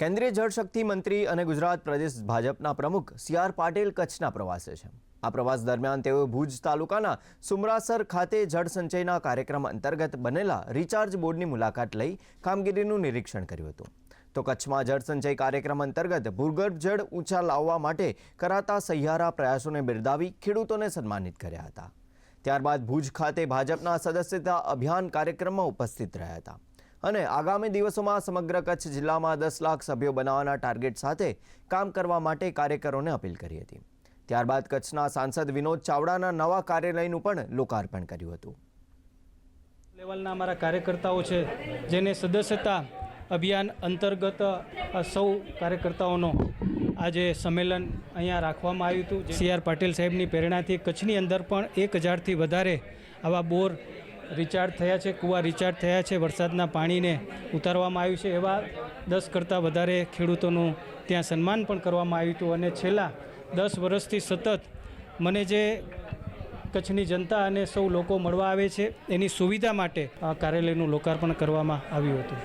કેન્દ્રીય જળશક્તિ મંત્રી અને ગુજરાત પ્રદેશ ભાજપના પ્રમુખ સી આર પાટીલ કચ્છના પ્રવાસે છે. આ પ્રવાસ દરમિયાન તેઓ ભુજ તાલુકાના સુમરાસર ખાતે જળ સંચયના કાર્યક્રમ અંતર્ગત બનેલા રિચાર્જ બોર્ડની મુલાકાત લઈ કામગીરીનું નિરીક્ષણ કર્યું હતું. તો કચ્છમાં જળ સંચય કાર્યક્રમ અંતર્ગત ભૂગર્ભ જળ ઊંચા લાવવા માટે કરાતા સહિયારા પ્રયાસોને બિરદાવી ખેડૂતોને સન્માનિત કર્યા હતા. ત્યારબાદ ભુજ ખાતે ભાજપના સદસ્યતા અભિયાન કાર્યક્રમમાં ઉપસ્થિત રહ્યા હતા. અને આગામી દિવસોમાં સમગ્ર કચ્છ જિલ્લામાં દસ લાખ સભ્યો બનાવવાના ટાર્ગેટ સાથે કામ કરવા માટે કાર્યકરોને અપીલ કરી હતી. ત્યારબાદ કચ્છના સાંસદ વિનોદ ચાવડાના નવા કાર્યાલયનું પણ લોકાર્પણ કર્યું હતું. લેવલના અમારા કાર્યકર્તાઓ છે, જેને સદસ્યતા અભિયાન અંતર્ગત સૌ કાર્યકર્તાઓનો આજે સંમેલન અહીંયા રાખવામાં આવ્યું હતું. સી આર પાટીલ સાહેબની પ્રેરણાથી કચ્છની અંદર પણ એક હજારથી વધારે આવા બોર રિચાર્જ થયા છે, કૂવા રિચાર્જ થયા છે, વરસાદના પાણીને ઉતારવામાં આવ્યું છે એવા દસ કરતાં વધારે ખેડૂતોનું ત્યાં સન્માન પણ કરવામાં આવ્યું હતું અને છેલ્લા દસ વર્ષથી સતત મને જે કચ્છની જનતા અને સૌ લોકો મળવા આવે છે, એની સુવિધા માટે આ કાર્યાલયનું લોકાર્પણ કરવામાં આવ્યું હતું.